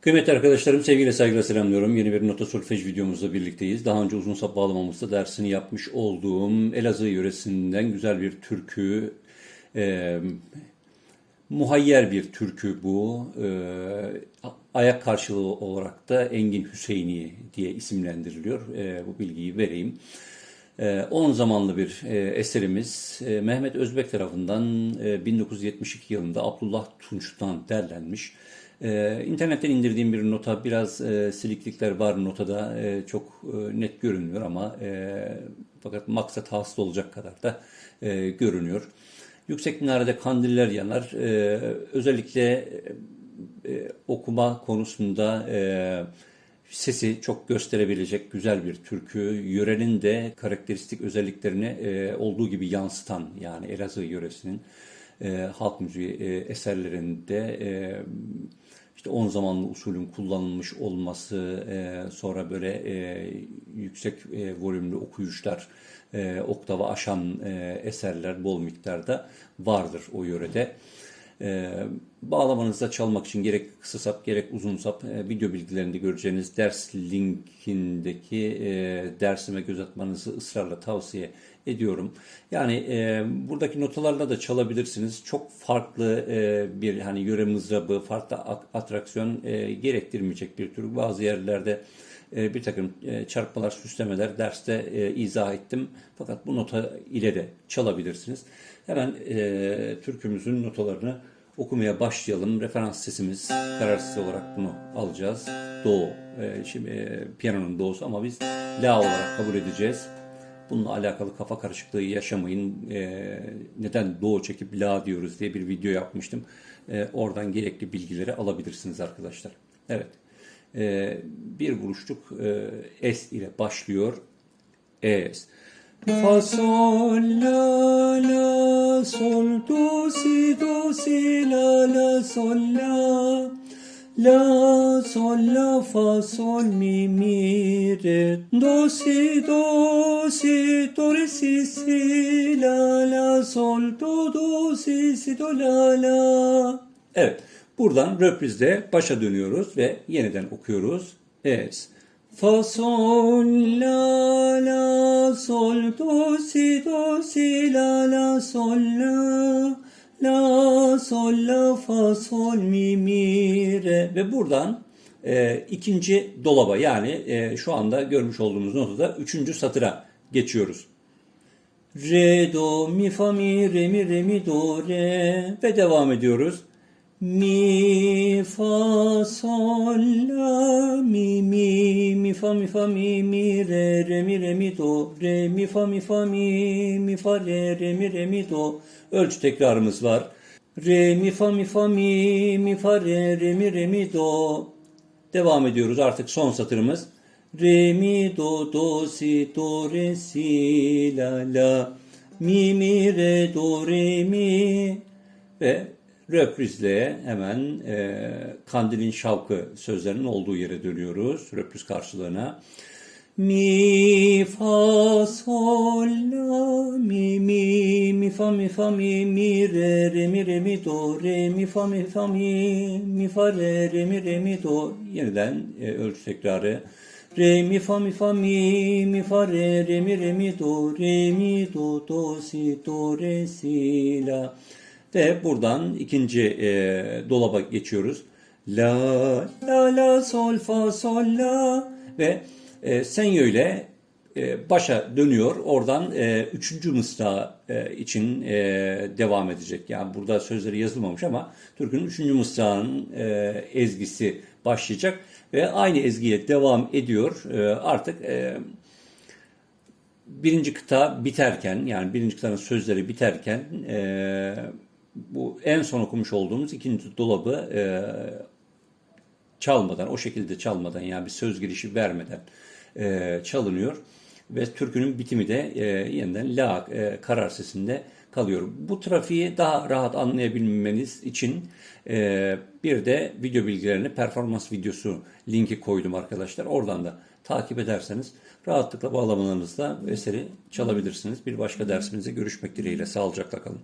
Kıymetli arkadaşlarım sevgiyle saygıyla selamlıyorum. Yeni bir nota solfej videomuzda birlikteyiz. Daha önce uzun sap bağlamamızda dersini yapmış olduğum Elazığ yöresinden güzel bir türkü, e, muhayyer bir türkü bu. E, ayak karşılığı olarak da Engin Hüseyini diye isimlendiriliyor. E, bu bilgiyi vereyim. 10 zamanlı bir e, eserimiz e, Mehmet Özbek tarafından e, 1972 yılında Abdullah Tunç'tan derlenmiş. E, internetten indirdiğim bir nota biraz e, siliklikler var notada e, çok e, net görünmüyor ama e, fakat maksat hasıl olacak kadar da e, görünüyor. Yüksek minarede kandiller yanar. E, özellikle e, okuma konusunda e, sesi çok gösterebilecek güzel bir türkü. Yörenin de karakteristik özelliklerini e, olduğu gibi yansıtan yani Elazığ yöresinin e, halk müziği e, eserlerinde e, işte on zamanlı usulün kullanılmış olması, e, sonra böyle e, yüksek e, volümlü okuyuşlar, e, oktava aşan e, eserler bol miktarda vardır o yörede. E, bağlamanızda çalmak için gerek kısa sap gerek uzun sap e, video bilgilerinde göreceğiniz ders linkindeki e, dersime göz atmanızı ısrarla tavsiye ediyorum. Yani e, buradaki notalarla da çalabilirsiniz. Çok farklı e, bir hani yöre mızrabı, farklı atraksiyon e, gerektirmeyecek bir tür. Bazı yerlerde e, bir takım e, çarpmalar, süslemeler derste e, izah ettim. Fakat bu nota ile de çalabilirsiniz. Hemen e, türkümüzün notalarını okumaya başlayalım. Referans sesimiz kararsız olarak bunu alacağız. Do, e, şimdi e, piyanonun do'su ama biz la olarak kabul edeceğiz. Bununla alakalı kafa karışıklığı yaşamayın. E, neden do çekip la diyoruz diye bir video yapmıştım. E, oradan gerekli bilgileri alabilirsiniz arkadaşlar. Evet. E, bir vuruşluk e, S ile başlıyor. Es. Fa sol la la sol do si do si la la sol la la sol la fa sol mi mi re do si do si do re si si la la sol do do si si do la la Evet buradan röprizde başa dönüyoruz ve yeniden okuyoruz. Es. Fa sol la la sol do si do si la la sol la la sol la fa sol mi mi re ve buradan e, ikinci dolaba yani e, şu anda görmüş olduğumuz notada üçüncü satıra geçiyoruz. Re do mi fa mi re mi re mi do re ve devam ediyoruz. Mi fa sol la mi mi. Mi fa mi fa mi mi re re mi re mi do. Re mi fa mi fa mi mi fa re re mi re mi do. Ölçü tekrarımız var. Re mi fa mi fa mi mi fa re re mi re mi do. Devam ediyoruz artık son satırımız. Re mi do do si do re si la la. Mi mi re do re mi. Ve Röprizle hemen e, Kandil'in şavkı sözlerinin olduğu yere dönüyoruz. Röpriz karşılığına. Mi fa sol la mi mi mi fa mi fa mi mi re re mi re mi do re mi fa mi fa mi mi fa re re mi re mi do yeniden e, ölçü tekrarı re mi fa mi fa mi mi fa re re mi re mi do re mi do do si do re si la ve buradan ikinci e, dolaba geçiyoruz. La, la, la, sol, fa, sol, la ve e, senyo ile e, başa dönüyor. Oradan e, üçüncü mısra e, için e, devam edecek. Yani burada sözleri yazılmamış ama Türk'ün üçüncü mısrağının e, ezgisi başlayacak ve aynı ezgiye devam ediyor. E, artık e, birinci kıta biterken yani birinci kıtanın sözleri biterken e, bu en son okumuş olduğumuz ikinci dolabı e, çalmadan, o şekilde çalmadan yani bir söz girişi vermeden e, çalınıyor. Ve türkünün bitimi de e, yeniden la e, karar sesinde kalıyor. Bu trafiği daha rahat anlayabilmeniz için e, bir de video bilgilerini performans videosu linki koydum arkadaşlar. Oradan da takip ederseniz rahatlıkla bağlamalarınızla eseri çalabilirsiniz. Bir başka dersimizde görüşmek dileğiyle. Sağlıcakla kalın.